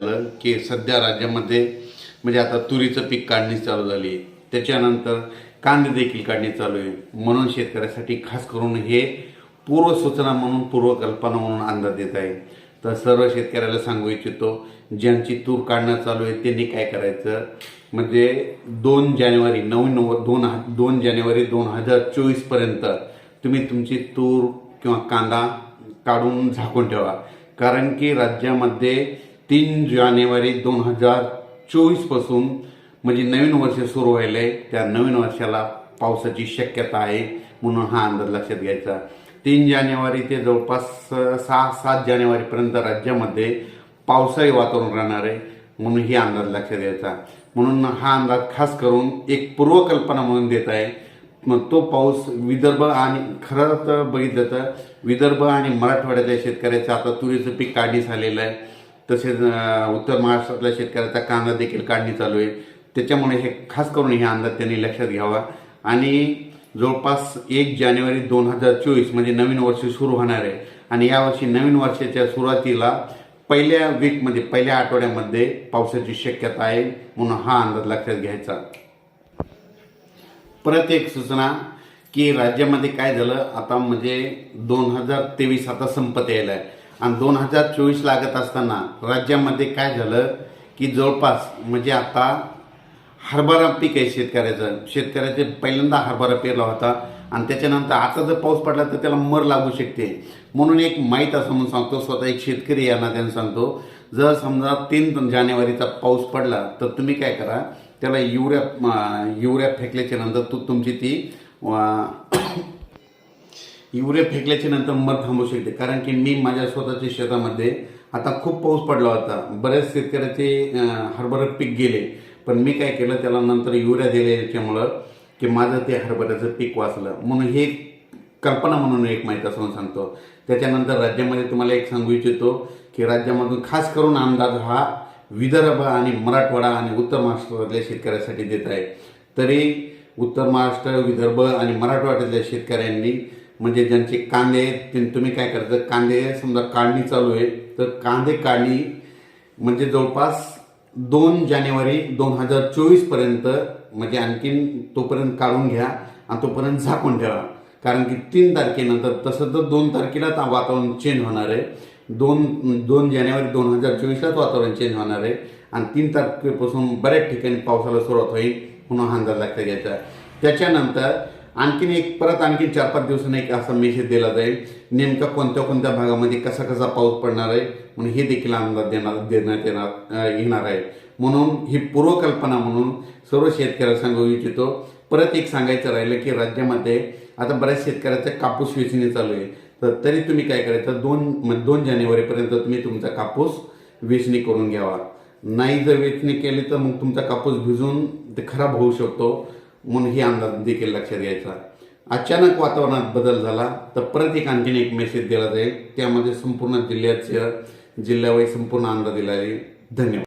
झालं की सध्या राज्यामध्ये म्हणजे आता तुरीचं पीक काढणी चालू झाली. आहे त्याच्यानंतर कांदे देखील काढणी चालू आहे. म्हणून शेतकऱ्यासाठी खास करून हे पूर्वसूचना म्हणून पूर्वकल्पना म्हणून अंदाज देत आहे. तर सर्व शेतकऱ्याला सांगू इच्छितो ज्यांची तूर काढणं चालू आहे त्यांनी काय करायचं? म्हणजे दोन जानेवारी नऊ नव दोन दोन जानेवारी दोन हजार चोवीसपर्यंत तुम्ही तुमची तूर किंवा कांदा काढून झाकून ठेवा. कारण की राज्यामध्ये तीन जानेवारी दोन हजार चोवीसपासून म्हणजे नवीन वर्ष सुरू व्हायलं आहे त्या नवीन वर्षाला पावसाची शक्यता आहे म्हणून हा अंदाज लक्षात घ्यायचा. तीन जानेवारी ते जवळपास सहा सात जानेवारीपर्यंत राज्यामध्ये पावसाळी वातावरण राहणार आहे म्हणून ही अंदाज लक्षात घ्यायचा. म्हणून हा अंदाज खास करून एक पूर्वकल्पना म्हणून देत आहे. मग तो पाऊस विदर्भ आणि खरं तर बघितलं तर विदर्भ आणि मराठवाड्याच्या शेतकऱ्याचं आता तुरीचं पीक काढणी झालेलं आहे. तसेच उत्तर महाराष्ट्रातल्या शेतकऱ्याचा कांदा देखील काढणी चालू आहे. त्याच्यामुळे हे खास करून हे अंदाज त्यांनी लक्षात घ्यावा. आणि जवळपास एक जानेवारी दोन हजार चोवीस म्हणजे नवीन वर्ष सुरू होणार आहे. आणि यावर्षी नवीन वर्षाच्या सुरुवातीला पहिल्या वीकमध्ये पहिल्या आठवड्यामध्ये पावसाची शक्यता आहे म्हणून हा अंदाज लक्षात घ्यायचा. परत एक सूचना की राज्यामध्ये काय झालं? आता म्हणजे दोन हजार तेवीस आता संपत यायला आहे. आणि दोन हजार चोवीस लागत असताना राज्यामध्ये काय झालं की जवळपास म्हणजे आता हरभरा पीक आहे शेतकऱ्याचं. शेतकऱ्याचे पहिल्यांदा हरभरा पेरला होता आणि त्याच्यानंतर आता जर पाऊस पडला तर त्याला मर लागू शकते. म्हणून एक माहीत असं म्हणून सांगतो स्वतः एक शेतकरी या नात्याने सांगतो जर समजा तीन जानेवारीचा पाऊस पडला तर तुम्ही काय करा त्याला युरिया अं, युरिया फेकल्याच्या नंतर तू तुमची ती युरिया फेकल्याच्या नंतर मर थांबू शकते. कारण की मी माझ्या स्वतःच्या शेतामध्ये आता खूप पाऊस पडला होता. बरेच शेतकऱ्याचे हरभरा पीक गेले. पण मी काय केलं त्याला नंतर युरिया दिल्याच्यामुळं की माझं ते हरभऱ्याचं पीक वाचलं. म्हणून हे कल्पना म्हणून एक माहीत असं सांगतो. त्याच्यानंतर राज्यामध्ये तुम्हाला एक सांगू इच्छितो की राज्यामधून खास करून अंदाज हा विदर्भ आणि मराठवाडा आणि उत्तर महाराष्ट्रातल्या शेतकऱ्यासाठी देत आहे. तरी उत्तर महाराष्ट्र विदर्भ आणि मराठवाड्यातल्या शेतकऱ्यांनी म्हणजे ज्यांचे कांदे आहेत ते तुम्ही काय करायचं कांदे समजा काढणी चालू आहे तर कांदे काढणी म्हणजे जवळपास दोन जानेवारी दोन हजार चोवीसपर्यंत म्हणजे आणखीन तोपर्यंत काढून घ्या आणि तोपर्यंत झाकून ठेवा. कारण की तीन तारखेनंतर तसं तर दोन तारखेलाच वातावरण चेंज होणार आहे. दोन दोन जानेवारी दोन हजार चोवीसलाच वातावरण चेंज होणार आहे. आणि तीन तारखेपासून बऱ्याच ठिकाणी पावसाला सुरुवात होईल म्हणून अंदाज लक्षात घ्यायचा त्याच्यानंतर आणखीन एक परत आणखीन चार पाच दिवसांनी एक असा मेसेज दिला जाईल. नेमका कोणत्या कोणत्या भागामध्ये कसा कसा पाऊस पडणार आहे? म्हणून हे देखील अंदाज देणार देण्यात येणार येणार आहे. म्हणून ही पूर्वकल्पना म्हणून सर्व शेतकऱ्याला सांगू इच्छितो. परत एक सांगायचं राहिलं की राज्यामध्ये आता बऱ्याच शेतकऱ्याचा कापूस वेचणी चालू आहे. तर तरी तुम्ही काय करायचं? दोन दोन जानेवारीपर्यंत तुम्ही तुमचा कापूस वेचणी करून घ्यावा. नाही जर वेचणी केली तर मग तुमचा कापूस भिजून ते खराब होऊ शकतो. म्हणून ही अंदाज देखील लक्षात घ्यायचा. अचानक वातावरणात बदल झाला तर परत एक आणखीन एक मेसेज दिला जाईल. त्यामध्ये संपूर्ण जिल्ह्याच्या जिल्ह्यावर संपूर्ण अंदाज दिला जाईल. धन्यवाद.